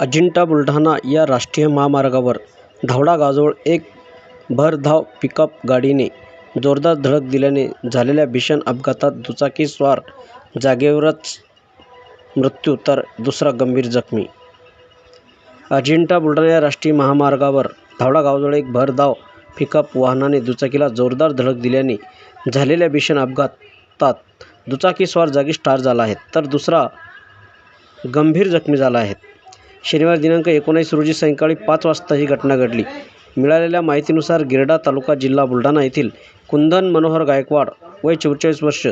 अजिंठा बुलढाणा या राष्ट्रीय महामार्गावर धावडा गाजवळ एक भरधाव पिकअप गाडीने जोरदार धडक दिल्याने झालेल्या भीषण अपघातात दुचाकीस्वार जागेवरच मृत्यू तर दुसरा गंभीर जखमी. अजिंठा बुलढाणा या राष्ट्रीय महामार्गावर धावडा गावजवळ एक भरधाव पिकअप वाहनाने दुचाकीला जोरदार धडक दिल्याने झालेल्या भीषण अपघातात दुचाकीस्वार जागीच ठार झाला आहे तर दुसरा गंभीर जखमी झाला आहे. शनिवार दिनांक एकोणीस रोजी सायंकाळी पाच वाजता ही घटना घडली. मिळालेल्या माहितीनुसार गिरडा तालुका जिल्हा बुलढाणा येथील कुंदन मनोहर गायकवाड वय चव्वेचाळीस वर्ष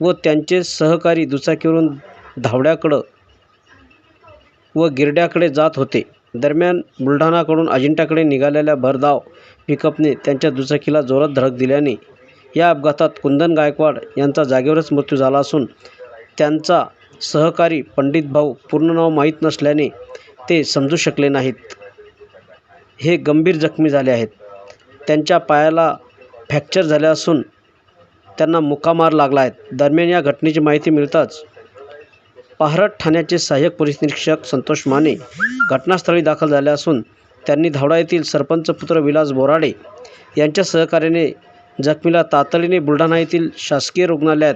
व त्यांचे सहकारी दुचाकीवरून धावड्याकडं व गिरड्याकडे जात होते. दरम्यान बुलढाणाकडून अजिंठाकडे निघालेल्या भरधाव पिकअपने त्यांच्या दुचाकीला जोरात धडक दिल्याने या अपघातात कुंदन गायकवाड यांचा जागेवरच मृत्यू झाला असून त्यांचा सहकारी पंडित भाऊ पूर्ण नाव माहीत नसल्याने ते समजू शकले नाहीत. हे गंभीर जखमी झाले आहेत. त्यांच्या पायाला फ्रॅक्चर झाले असून त्यांना मुकामार लागला आहे. दरम्यान या घटनेची माहिती मिळताच पाहरट ठाण्याचे सहाय्यक पोलीस निरीक्षक संतोष माने घटनास्थळी दाखल झाले असून त्यांनी धावडा येथील सरपंच पुत्र विलास बोराडे यांच्या सहकार्याने जखमीला तातडीने बुलढाणा येथील शासकीय रुग्णालयात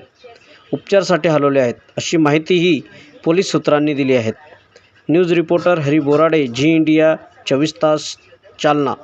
उपचारासाठी हलवले आहेत अशी माहितीही पोलीस सूत्रांनी दिली आहेत. News reporter Hari Borade Zee India चोवीस तास जालना